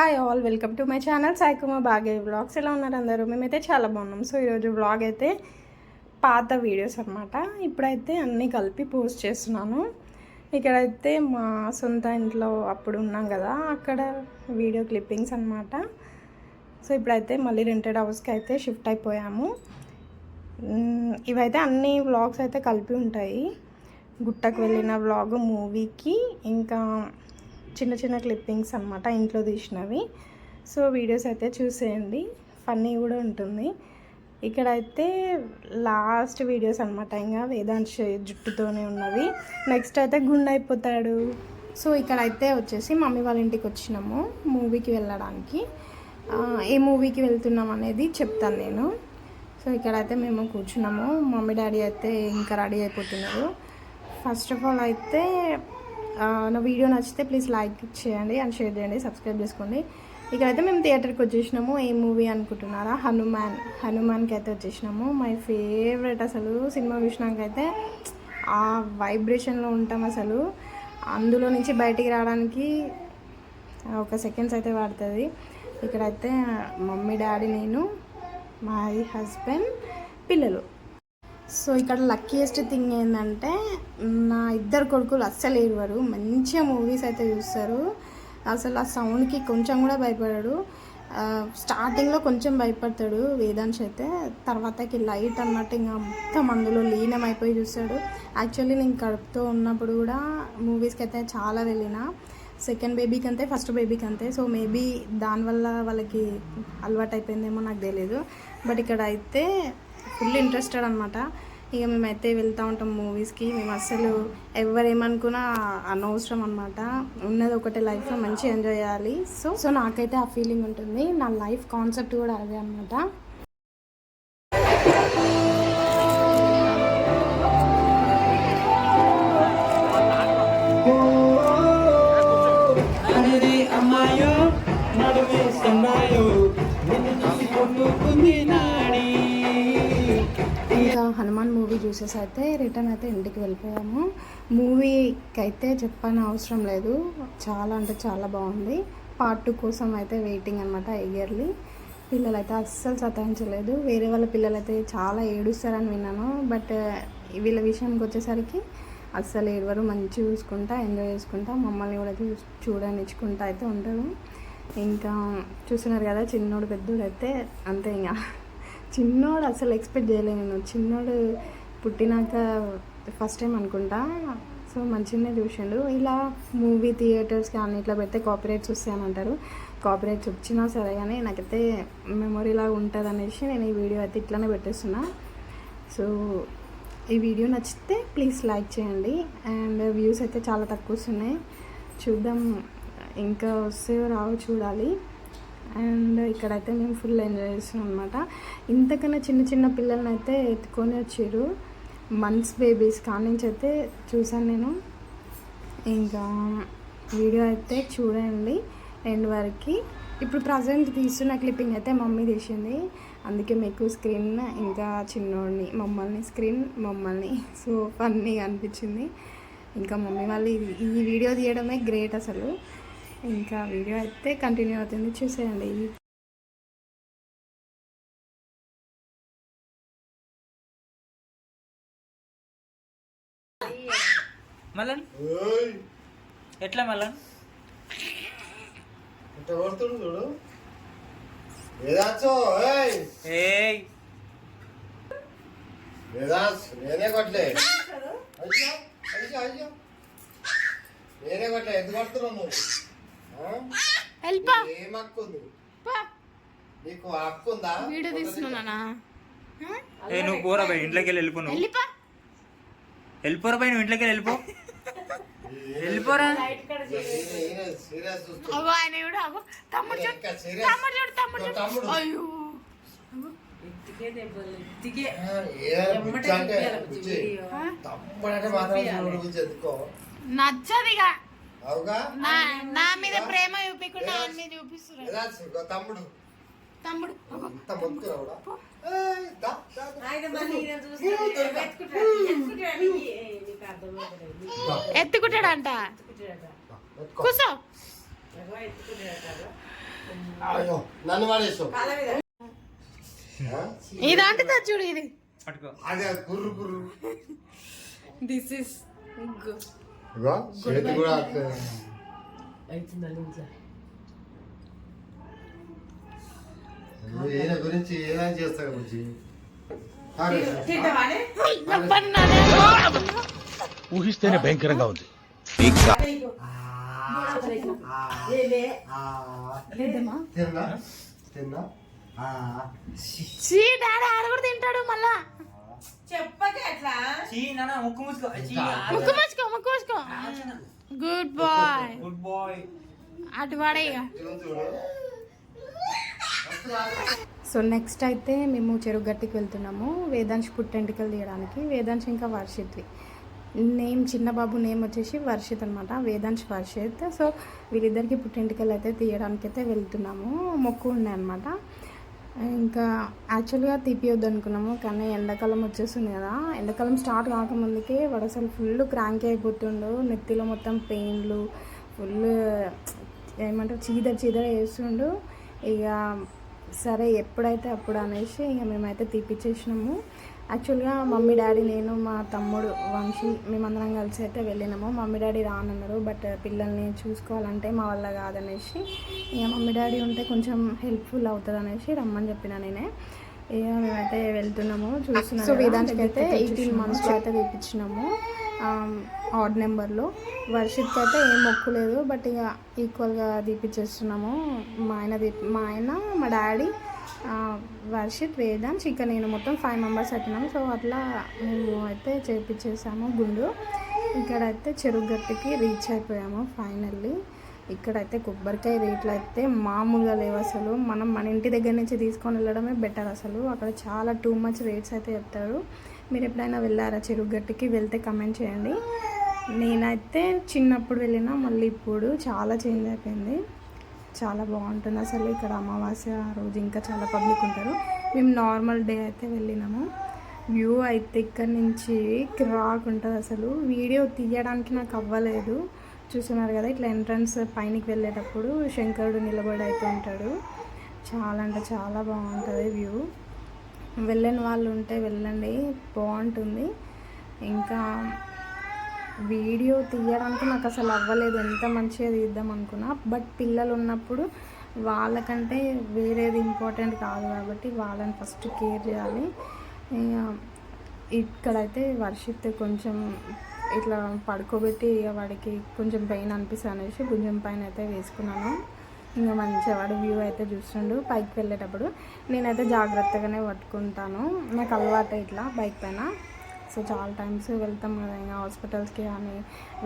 Hi all welcome to my channel సాయికుమా బాగే vlogs ఎలా ఉన్నారు అందరూ? మేమైతే చాలా బాగున్నాం. సో ఈరోజు వ్లాగ్ అయితే పాత వీడియోస్ అనమాట ఇప్పుడైతే అన్నీ కలిపి పోస్ట్ చేస్తున్నాను. ఇక్కడైతే మా సొంత ఇంట్లో అప్పుడు ఉన్నాం కదా అక్కడ వీడియో క్లిప్పింగ్స్ అనమాట సో ఇప్పుడైతే మళ్ళీ రెంటెడ్ హౌస్కి అయితే షిఫ్ట్ అయిపోయాము. ఇవైతే అన్ని వ్లాగ్స్ అయితే కలిపి ఉంటాయి. గుట్టకు వెళ్ళిన వ్లాగ్ మూవీకి ఇంకా చిన్న చిన్న క్లిప్పింగ్స్ అనమాట ఇంట్లో తీసినవి. సో వీడియోస్ అయితే చూసేయండి. ఫన్నీ కూడా ఉంటుంది. ఇక్కడైతే లాస్ట్ వీడియోస్ అనమాట ఇంకా వేదాంశ జుట్టుతోనే ఉన్నవి. నెక్స్ట్ అయితే గుండె అయిపోతాడు. సో ఇక్కడైతే వచ్చేసి మమ్మీ వాళ్ళ ఇంటికి వచ్చినాము మూవీకి వెళ్ళడానికి. ఏ మూవీకి వెళ్తున్నాం అనేది చెప్తాను నేను. సో ఇక్కడైతే మేము కూర్చున్నాము. మమ్మీ డాడీ అయితే ఇంకా రెడీ అయిపోతున్నారు. ఫస్ట్ ఆఫ్ ఆల్ అయితే నా వీడియో నచ్చితే ప్లీజ్ లైక్ చేయండి అండ్ షేర్ చేయండి సబ్స్క్రైబ్ చేసుకోండి. ఇక్కడైతే మేము థియేటర్కి వచ్చేసినాము ఏ మూవీ అనుకుంటున్నారా? హనుమాన్ హనుమాన్కి అయితే వచ్చేసినాము. మై ఫేవరెట్ అసలు సినిమా చూసినాకైతే ఆ వైబ్రేషన్లో ఉంటాం అసలు. అందులో నుంచి బయటికి రావడానికి ఒక సెకండ్స్ అయితే పడుతుంది. ఇక్కడైతే మమ్మీ డాడీ నేను మై హస్బెండ్ పిల్లలు. సో ఇక్కడ లక్కీయెస్ట్ థింగ్ ఏంటంటే నా ఇద్దరు కొడుకులు అస్సలు ఏడవరు. మంచిగా మూవీస్ అయితే చూస్తారు. అసలు ఆ సౌండ్కి కొంచెం కూడా భయపడాడు. స్టార్టింగ్లో కొంచెం భయపడతాడు వేదాంశ్ అయితే. తర్వాతకి లైట్ అన్నట్టు ఇంకా మొత్తం అందులో లీనం అయిపోయి చూస్తాడు. యాక్చువల్లీ నేను కడుపుతో ఉన్నప్పుడు కూడా మూవీస్కి అయితే చాలా వెళ్ళిన. సెకండ్ బేబీకి అంతే ఫస్ట్ బేబీకి అంతే సో మేబీ దానివల్ల వాళ్ళకి అలవాటు అయిపోయిందేమో నాకు తెలియదు బట్ ఇక్కడ అయితే ఫుల్ ఇంట్రెస్టెడ్ అనమాట ఇక మేమైతే వెళ్తూ ఉంటాం మూవీస్కి. మేము అస్సలు ఎవరేమనుకున్నా అనవసరం అనమాట ఉన్నది ఒకటే లైఫ్లో మంచిగా ఎంజాయ్ చేయాలి. సో సో నాకైతే ఆ ఫీలింగ్ ఉంటుంది. నా లైఫ్ కాన్సెప్ట్ కూడా అదే అనమాట చూసేసి అయితే రిటర్న్ అయితే ఇంటికి వెళ్ళిపోయాము. మూవీకి అయితే చెప్పని అవసరం లేదు. చాలా అంటే చాలా బాగుంది. పార్ట్ టూ కోసం అయితే వెయిటింగ్ అనమాట ఇయర్లీ పిల్లలు అయితే అస్సలు సతాయించలేదు. వేరే వాళ్ళ పిల్లలు అయితే చాలా ఏడుస్తారని విన్నాను. బట్ వీళ్ళ విషయానికి వచ్చేసరికి అస్సలు ఏడవరు. మంచి చూసుకుంటా ఎంజాయ్ చేసుకుంటా మమ్మల్ని కూడా చూ చూడనిచ్చుకుంటా అయితే ఉంటారు. ఇంకా చూస్తున్నారు కదా చిన్నోడు పెద్దోడు అయితే అంతే ఇంకా చిన్నోడు అసలు ఎక్స్పెక్ట్ చేయలేను నేను. చిన్నోడు పుట్టినాక ఫస్ట్ టైం అనుకుంటా. సో మంచిగానే చూసిండు ఇలా మూవీ థియేటర్స్ కానీ ఇట్లా పెడితే కాపరేట్స్ వస్తాయనంటారు కాపీరైట్స్ వచ్చినా సరే కానీ నాకైతే మెమొరీ లాగా ఉంటుంది అనేసి నేను ఈ వీడియో అయితే ఇట్లానే పెట్టేస్తున్నా. సో ఈ వీడియో నచ్చితే ప్లీజ్ లైక్ చేయండి. అండ్ వ్యూస్ అయితే చాలా తక్కువ వస్తున్నాయి. చూద్దాం. ఇంకా వస్తే రావు చూడాలి. అండ్ ఇక్కడైతే మేము ఫుల్ ఎంజాయ్ చేస్తున్నాం అనమాట ఇంతకన్నా చిన్న చిన్న పిల్లల్ని అయితే ఎత్తుకొని వచ్చారు. మంత్స్ బేబీస్ కాడి నుంచి అయితే చూసాను నేను. ఇంకా వీడియో అయితే చూడండి ఎండ్ వరకు. ఇప్పుడు ప్రజెంట్ తీస్తున్న క్లిప్పింగ్ అయితే మమ్మీ తీసింది. అందుకే మీకు స్క్రీన్ ఇంకా చిన్నోడిని మమ్మల్ని స్క్రీన్ మమ్మల్ని. సో ఫన్నీగా అనిపించింది. ఇంకా మమ్మీ వాళ్ళు ఈ వీడియో తీయడమే గ్రేట్ అసలు. ఇంకా వీడియో అయితే కంటిన్యూ అవుతుంది. చూసేయండి. మల్లన్? ఓయ్ ఎట్లా కొడుతుడు చూడు. వేదాంశో ఏయ్. ఏయ్. వేదాంశ్ నేనే కొట్టలే. అయ్యో అయ్యో అయ్యో. నేనే కొట్టలే ఎందుకు కొడుతున్నావు నువ్వు? నీకు ఏం హక్కు ఉంది? నీకు హక్కు ఉందా? వీడియో తీస్తున్నానా ఏ నువ్వు పోరా ఇంట్లోకి వెళ్ళి వెళ్ళిపో నువ్వు. వెళ్ళిపో. వెళ్ళిపోరా నువ్వు ఇంట్లోకి వెళ్ళి వెళ్ళిపో. వెళ్ళిపోరా. ఆయన అగో తమ్ముడు చూడు. తమ్ముడు చూడు తమ్ముడు చూడు. అయ్యో. నచ్చదిగా. అవుగా? నా మీద ప్రేమ చూపించకుండా ఆయన మీద చూపిస్తున్నారు. తమ్ముడు. తమ్ముడు ఎత్తుకుంటాడంట. ఎత్తుకో. కూసో నన్ను ఆ? ఇదాంటి చూడు ఇది. పట్టుకో. అదే కుర్రు కుర్రు దిస్ ఇస్ చేతి కూడా. ఈయన గురించి ఏమైనా చేస్తావు బుజ్జి? ఊహిస్తేనే భయంకరంగా ఉంది. తిన్నా. తిన్నా. తింటాడు మళ్ళా. చెప్పకే అట్లా. ముక్కు మూసుకో. ముక్కు మూసుకో గుడ్ బాయ్ గుడ్ బాయ్ అటు చూడు. సో నెక్స్ట్ అయితే మేము చెరుగట్టికి వెళ్తున్నాము. వేదాంశ్ పుట్టెంటికలు తీయడానికి. వేదాంశ్ ఇంకా వర్షిత్వి. నేమ్ చిన్నబాబు నేమ్ వచ్చేసి వర్షిత్ అనమాట వేదాంశ్ వర్షిత్. సో వీళ్ళిద్దరికి పుట్టెంటికలు అయితే తీయడానికి అయితే వెళ్తున్నాము. మొక్కు ఉన్నాయన్నమాట అనమాట ఇంకా యాక్చువల్గా తీపియొద్దు అనుకున్నాము కానీ ఎండాకాలం వచ్చేస్తుంది కదా. ఎండాకాలం స్టార్ట్ కాకముందుకే వాడు అసలు ఫుల్ క్రాంక్ అయిపోతుండు. నెత్తిలో మొత్తం పెయిన్లు ఫుల్ ఏమంటారు చీదర చీదర వేస్తుండు ఇక సరే ఎప్పుడైతే అప్పుడు అనేసి ఇక మేమైతే తీపిచ్చేసినాము. యాక్చువల్గా మమ్మీ డాడీ నేను మా తమ్ముడు వంశీ మేమందరం కలిసి అయితే వెళ్ళినాము. మమ్మీ డాడీ రానన్నారు బట్ పిల్లల్ని చూసుకోవాలంటే మా వల్ల కాదనేసి ఇక మమ్మీ డాడీ ఉంటే కొంచెం హెల్ప్ఫుల్ అవుతుంది అనేసి రమ్మని చెప్పిన నేనే. ఇక మేమైతే వెళ్తున్నాము చూస్తున్నాం సో వేదాంతకి అయితే ఎయిటీన్ మంత్స్ అయితే తీపిచ్చినాము. ఆడ్ నెంబర్లో వర్షిత్కి అయితే ఏం మొక్కు లేదు బట్ ఇక ఈక్వల్గా తీపిచ్చేస్తున్నాము. మా ఆయన దీప్ మా ఆయన మా డాడీ వర్షిత్ వేదాంత్ ఇంకా నేను మొత్తం ఫైవ్ మెంబర్స్ అయిపోయినాము సో అట్లా మేము అయితే చేపించేసాము గుండు. ఇక్కడైతే చెరుగట్టుకి రీచ్ అయిపోయాము ఫైనల్లీ ఇక్కడైతే కొబ్బరికాయ రేట్లు అయితే మామూలుగా లేవు అసలు. మనం మన ఇంటి దగ్గర నుంచి తీసుకొని వెళ్ళడమే బెటర్ అసలు. అక్కడ చాలా టూ మచ్ రేట్స్ అయితే చెప్తారు. మీరు ఎప్పుడైనా వెళ్ళారా చెరువుగట్టుకి? వెళ్తే కమెంట్ చేయండి. నేనైతే చిన్నప్పుడు వెళ్ళినా మళ్ళీ ఇప్పుడు చాలా చేంజ్ అయిపోయింది. చాలా బాగుంటుంది. అసలు ఇక్కడ అమావాస్య రోజు ఇంకా చాలా పబ్లిక్ ఉంటారు. మేము నార్మల్ డే అయితే వెళ్ళినాము. వ్యూ అయితే ఇక్కడ నుంచి క్రాక్ ఉంటుంది అసలు. వీడియో తీయడానికి నాకు అవ్వలేదు. చూస్తున్నారు కదా ఇట్లా ఎంట్రన్స్ పైనకి వెళ్ళేటప్పుడు శంకరుడు నిలబడి అయితే ఉంటాడు. చాలా అంటే చాలా బాగుంటుంది వ్యూ వెళ్ళని వాళ్ళు ఉంటే వెళ్ళండి బాగుంటుంది. ఇంకా వీడియో తీయడానికి నాకు అసలు అవ్వలేదు ఎంత మంచిగా తీద్దాం అనుకున్నా. బట్ పిల్లలు ఉన్నప్పుడు వాళ్ళకంటే వేరేది ఇంపార్టెంట్ కాదు కాబట్టి వాళ్ళని ఫస్ట్ కేర్ చేయాలి. ఇక ఇక్కడైతే వర్షిత్ కొంచెం ఇట్లా పడుకోబెట్టి ఇక వాడికి కొంచెం పెయిన్ అనిపిస్తుంది అనేసి భుజం పైన అయితే వేసుకున్నాను. ఇంకా మంచిగా వాడు వ్యూ అయితే చూస్తుండు పైకి వెళ్ళేటప్పుడు. నేనైతే జాగ్రత్తగానే పట్టుకుంటాను. నాకు అలవాటు ఇట్లా బైక్ పైన. సో చాలా టైమ్స్ వెళ్తాం కదా ఇంకా హాస్పిటల్స్కి కానీ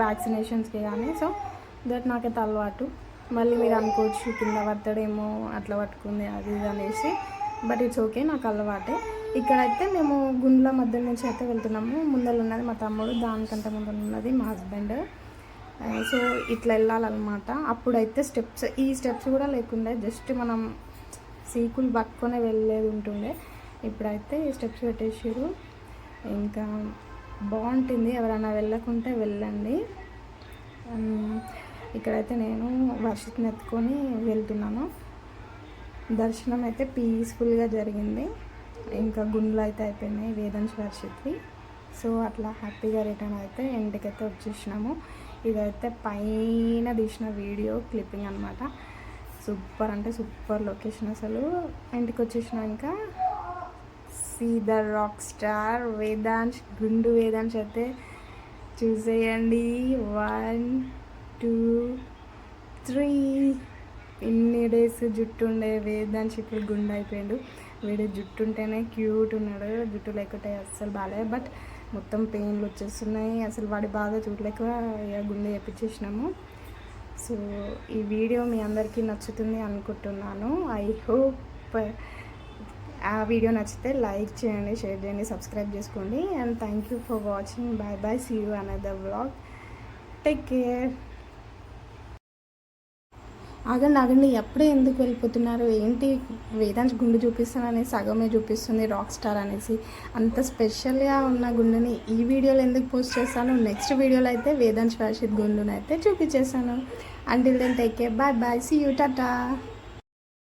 వ్యాక్సినేషన్స్కి కానీ. సో దట్ నాకైతే అలవాటు. మళ్ళీ మీరు అనుకోవచ్చు కింద పడతాడేమో అట్లా పట్టుకుంది అది ఇది అనేసి. బట్ ఇట్స్ ఓకే నాకు అలవాటే. ఇక్కడైతే మేము గుండ్ల మధ్య నుంచి అయితే వెళ్తున్నాము. ముందర ఉన్నది మా తమ్ముడు దానికంటే ముందర ఉన్నది మా హస్బెండ్ సో ఇట్లా వెళ్ళాలన్నమాట. అప్పుడైతే స్టెప్స్ ఈ స్టెప్స్ కూడా లేకుండే జస్ట్ మనం సీకులు పట్టుకొని వెళ్ళేది ఉంటుండే. ఇప్పుడైతే ఈ స్టెప్స్ పెట్టేసారు ఇంకా బాగుంటుంది ఎవరైనా వెళ్ళకుంటే వెళ్ళండి. ఇక్కడైతే నేను వర్షిత్ని ఎత్తుకొని వెళ్తున్నాను. దర్శనం అయితే పీస్ఫుల్గా జరిగింది. ఇంకా గుండ్లు అయితే అయిపోయినాయి వేదంశ వర్షిత్వి. సో అట్లా హ్యాపీగా రిటర్న్ అయితే ఇంటికైతే వచ్చేసినాము. ఇదైతే పైన తీసిన వీడియో క్లిప్పింగ్ అనమాట సూపర్ అంటే సూపర్ లొకేషన్ అసలు. ఇంటికి వచ్చేసినాక see the rock star Vedansh గుండు వేదాంశ్ అయితే చూసేయండి వన్ టూ త్రీ. ఇన్ని డేస్ జుట్టు ఉండే వేదాంశ్ ఇప్పుడు గుండు అయిపోయాడు వీడు జుట్టు ఉంటేనే క్యూట్ ఉన్నాడు. జుట్టు లేకుంటే అస్సలు బాగాలేదు బట్ మొత్తం పెయిన్లు వచ్చేస్తున్నాయి. అసలు వాడి బాధ చూడలేక ఇక గుండె చేపించేసినాము. సో ఈ వీడియో మీ అందరికీ నచ్చుతుంది అనుకుంటున్నాను. ఐ హోప్ ఆ వీడియో నచ్చితే లైక్ చేయండి షేర్ చేయండి సబ్స్క్రైబ్ చేసుకోండి. And thank you for watching bye bye see you another vlog take care ఆగండి ఆగండి ఎప్పుడే ఎందుకు వెళ్ళిపోతున్నారు? ఏంటి వేదాంత్ గుండు చూపిస్తానని సగమే చూపిస్తుంది రాక్ స్టార్ అనేసి. అంత స్పెషల్గా ఉన్న గుండుని ఈ వీడియోలో ఎందుకు పోస్ట్ చేస్తాను? నెక్స్ట్ వీడియోలో అయితే వేదాంశ్ వర్షిత్ గుండుని అయితే చూపించేస్తాను. Until then take care bye bye see you tata